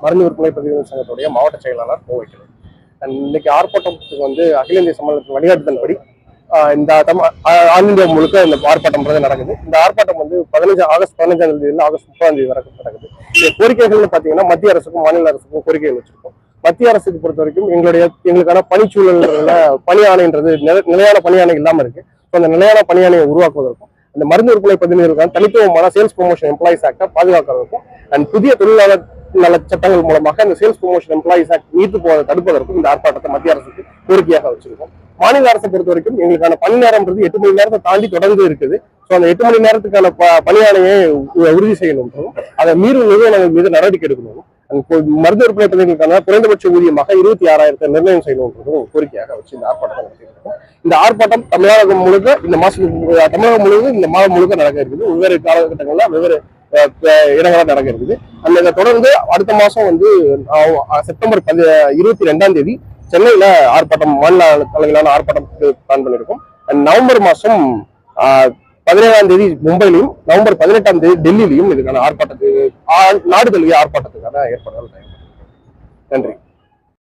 மருந்து விற்பனை பிரதிநிதி சங்கத்துடைய மாவட்ட செயலாளர் கோவைக்கலை And இன்னைக்கு ஆர்ப்பாட்டத்துக்கு வந்து அகில இந்திய சம்மேளனத்தின் வழிகாட்டுதன்படி இந்த தம் ஆல் இந்தியா முழுக்க இந்த ஆர்ப்பாட்டம்ன்றது நடக்குது. இந்த ஆர்ப்பாட்டம் வந்து பதினஞ்சு ஆகஸ்ட் பதினஞ்சாம் தேதியிலிருந்து ஆகஸ்ட் முப்பதாம் தேதி வரைக்கும் நடக்குது. இந்த கோரிக்கைகள்னு பார்த்தீங்கன்னா மத்திய அரசுக்கும் மாநில அரசுக்கும் கோரிக்கைகள் வச்சிருக்கோம். மத்திய அரசுக்கு பொறுத்த வரைக்கும் எங்களுடைய எங்களுக்கான பணிச்சூழல்ல பணியாணைன்றது நில- நிலையான பணியாணை இல்லாமல் இருக்கு. அந்த நிலையான பணி உருவாக்குவதற்கும் அந்த மருந்து விற்பனை பதினேழுக்கான தனித்துவமான சேல்ஸ் ப்ரொமோஷன் எம்ப்ளாயிஸ் ஆக்டை பாதுகாக்கிறதுக்கும் அண்ட் புதிய தொழிலாளர் நல சட்டங்கள் மூலமாக இந்த சேல்ஸ் ப்ரொமோஷன் எம்ப்ளாயிஸ் ஆக்ட் நீத்து போவதை தடுப்பதற்கும் இந்த ஆர்ப்பாட்டத்தை மத்திய அரசுக்கு கோரிக்கையாக வச்சிருக்கோம். மாநில அரசை பொறுத்த வரைக்கும் எங்களுக்கான பணி நேரம்ன்றது எட்டு மணி நேரத்தை தாண்டி தொடர்ந்து இருக்குது. ஸோ அந்த எட்டு மணி நேரத்துக்கான ப- உறுதி செய்யணும்ன்றதும் அதை மீறும் நிறுவனங்கள் மீது நடவடிக்கை எடுக்கணும் மருந்து விற்பனை பணிகளுக்கான குறைந்தபட்ச ஊதியமாக இருபத்தி ஆறாயிரத்தை நிர்ணயம் செய்யணும்ன்றதும் கோரிக்கையாக வச்சு இந்த ஆர்ப்பாட்டத்தை நடத்தியிருக்கோம் இந்த ஆர்ப்பாட்டம் தமிழகம் முழுக்க இந்த மாசம் தமிழகம் முழுவதும் இந்த மாதம் முழுக்க நடக்க இருக்குது. வெவ்வேறு காலகட்டங்களில் வெவ்வேறு இடங்களாக நடக்கிறது. இடங்களா அந்த இதை தொடர்ந்து அடுத்த மாசம் வந்து செப்டம்பர் பதி இருபத்தி ரெண்டாம் தேதி சென்னையில ஆர்ப்பாட்டம் மாநில தலைமையிலான ஆர்ப்பாட்டத்துக்கு பிளான் பண்ணியிருக்கோம் நவம்பர் மாசம் பதினேழாம் தேதி மும்பையிலையும் நவம்பர் பதினெட்டாம் தேதி டெல்லியிலையும் இதுக்கான ஆர்ப்பாட்டத்துக்கு ஆ- நாடு தழுவிய ஆர்ப்பாட்டத்துக்கான ஏற்பாடுகள் நன்றி.